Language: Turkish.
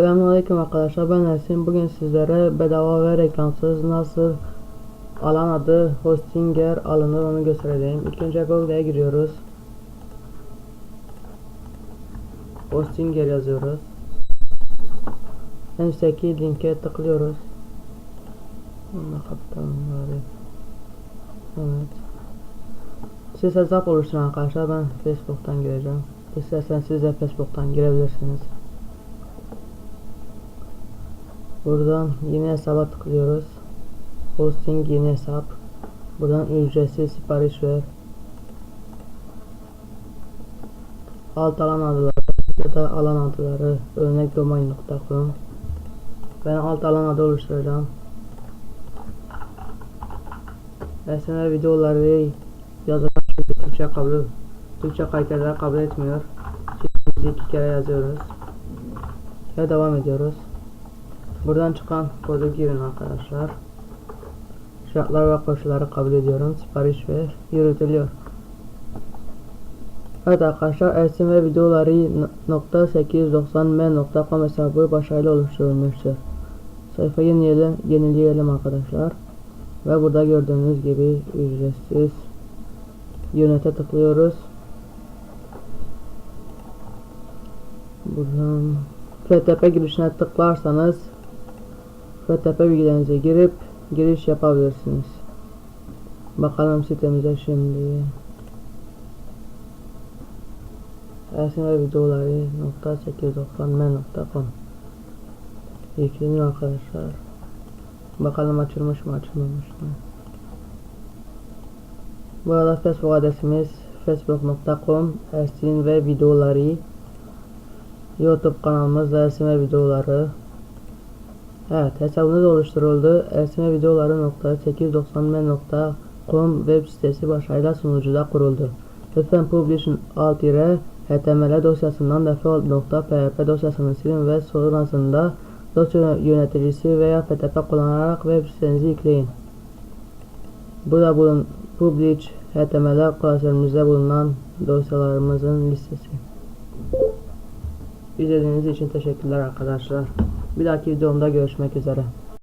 Selamünaleyküm arkadaşlar ben Ersin. Bugün sizlere bedava ve reklamsız nasıl alan adı Hostinger alınır onu göstereceğim. İlk önce Google'ya giriyoruz. Hostinger yazıyoruz. En üstteki linke tıklıyoruz. Da kapatalım bari. Evet. Siz hesap oluşturun arkadaşlar. Ben Facebook'tan gireceğim. İsterseniz siz de Facebook'tan girebilirsiniz. Buradan yeni hesaba tıklıyoruz. Hosting yeni hesap. Buradan ücretsiz sipariş ver. Alt alan adları ya da alan adları örnek domain.com Ben alt alan adı oluşturacağım. Esmer videoları yazılan çünkü Türkçe kabul Türkçe kayıtları kabul etmiyor. Şimdi iki kere yazıyoruz. Ve devam ediyoruz. Buradan çıkan kodu girin arkadaşlar. Şartlar ve koşulları kabul ediyorum. Sipariş ve yürütülüyor. Evet arkadaşlar Ersin ve videoları nokta 890m.com hesabı başarılı oluşturulmuştur. Sayfayı yenileyelim, yenileyelim arkadaşlar. Ve burada gördüğünüz gibi ücretsiz yönete tıklıyoruz. Buradan FTP girişine tıklarsanız FTP bilgilerinizi girip giriş yapabilirsiniz. Bakalım sitemize şimdi. Ersin ve videoları nokta 890m.com Yükleniyor arkadaşlar. Bakalım açılmış mı açılmamış mı? Bu arada Facebook adresimiz facebook.com Ersin ve videoları YouTube kanalımız Ersin ve videoları Evet hesabınız oluşturuldu. Ersin videoları .890m.com web sitesi başarıyla sunucuda kuruldu. Lütfen publish alt ire html dosyasından default.php dosyasını silin ve sonrasında dosya yöneticisi veya FTP kullanarak web sitenizi yükleyin. Burada bulun publish html klasörümüzde bulunan dosyalarımızın listesi. İzlediğiniz için teşekkürler arkadaşlar. Bir dahaki videomda görüşmek üzere.